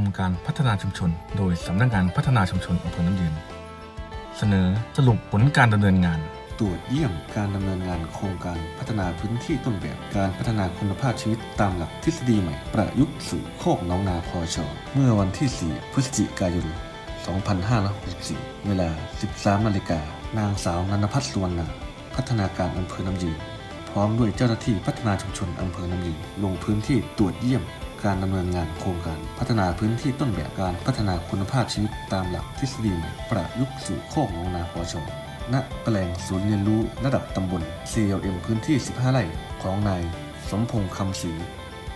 มการพัฒนาชุมชน โดยสำนักงานพัฒนาชุมชนอำเภอน้ำยืน เสนอสรุปผลการดำเนินงานตรวจเยี่ยมการดำเนินงานโครงการพัฒนาพื้นที่ต้นแบบการพัฒนาคุณภาพชีวิตตามหลักทฤษฎีใหม่ ประยุกต์สู่โคกหน้องนาพอชอเมื่อวันที่ 4 พฤศจิกายน 2564 เวลา 13นาฬิกานางสาวนันพัฒน์สุวรรณาพัฒนาการอำเภอน้ำยืน พร้อมด้วยเจ้าหน้าที่พัฒนาชุมชนอำเภอน้ำยืน ลงพื้นที่ตรวจเยี่ยม การดำเนินงานโครงการ พัฒนาพื้นที่ต้นแบบการพัฒนาคุณภาพชีวิตตามหลักทฤษฎีใหม่ประยุกต์สู่โคกหนองนาพอชอณแปลงศูนย์เรียนรู้ระดับตำบล CLM พื้นที่ 15 ไร่ของนายสมพงษ์คำศรี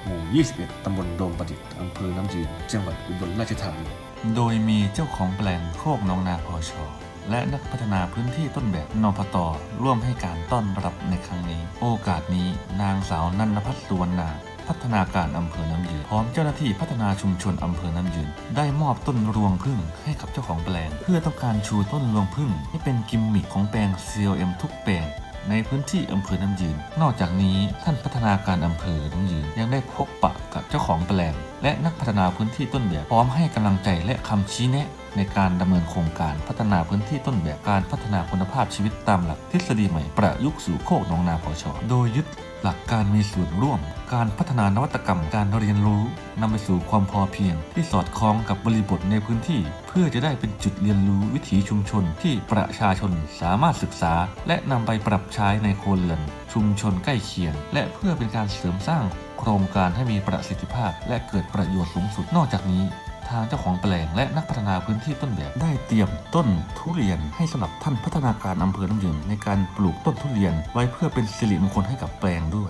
หมู่ 21 ตำบลโดมประดิษฐ์อำเภอน้ำยืน จังหวัดอุบลราชธานี โดยมีเจ้าของแปลงโคกหนองนาพอชอและนักพัฒนาพื้นที่ต้นแบบนพตร่วมให้การต้อนรับในครั้งนี้ โอกาสนี้นางสาวนันพัฒน์สุวรรณา พัฒนาการอำเภอน้ำยืนพร้อมเจ้าหน้าที่พัฒนาชุมชนอำเภอน้ำยืน ได้มอบต้นรวงพึ่งให้กับเจ้าของแปลง เพื่อต้องการชูต้นรวงพึ่งให้เป็นกิมมิคของแปลง CLM ทุกแปลงในพื้นที่อำเภอน้ำยืน นอกจากนี้ท่านพัฒนาการอำเภอน้ำยืนยังได้พบปะกับเจ้าของแปลง และนักพัฒนาพื้นที่ต้นแบบพร้อมให้กำลังใจและคำชี้แนะ ในการดำเนินโครงการพัฒนาพื้นที่ต้นแบบการพัฒนาคุณภาพชีวิตตามหลักทฤษฎีใหม่ประยุกต์สู่โคกหนองนาพอชอโดยยึดหลักการมีส่วนร่วม การพัฒนานวัตกรรมการเรียนรู้นำไปสู่ความพอเพียง ที่สอดคล้องกับบริบทในพื้นที่ เพื่อจะได้เป็นจุดเรียนรู้วิถีชุมชนที่ประชาชนสามารถศึกษา และนำไปปรับใช้ในโครเรือน ชุมชนใกล้เคียง และเพื่อเป็นการเสริมสร้าง โครงการให้มีประสิทธิภาพ และเกิดประโยชน์สูงสุดนอกจากนี้ทางเจ้าของแปลงและนักพัฒนาพื้นที่ต้นแบบได้เตรียมต้นทุเรียนให้สำหรับท่านพัฒนาการอำเภอน้ำยืนในการปลูกต้นทุเรียนไว้เพื่อเป็นสิริมงคลให้กับแปลงด้วย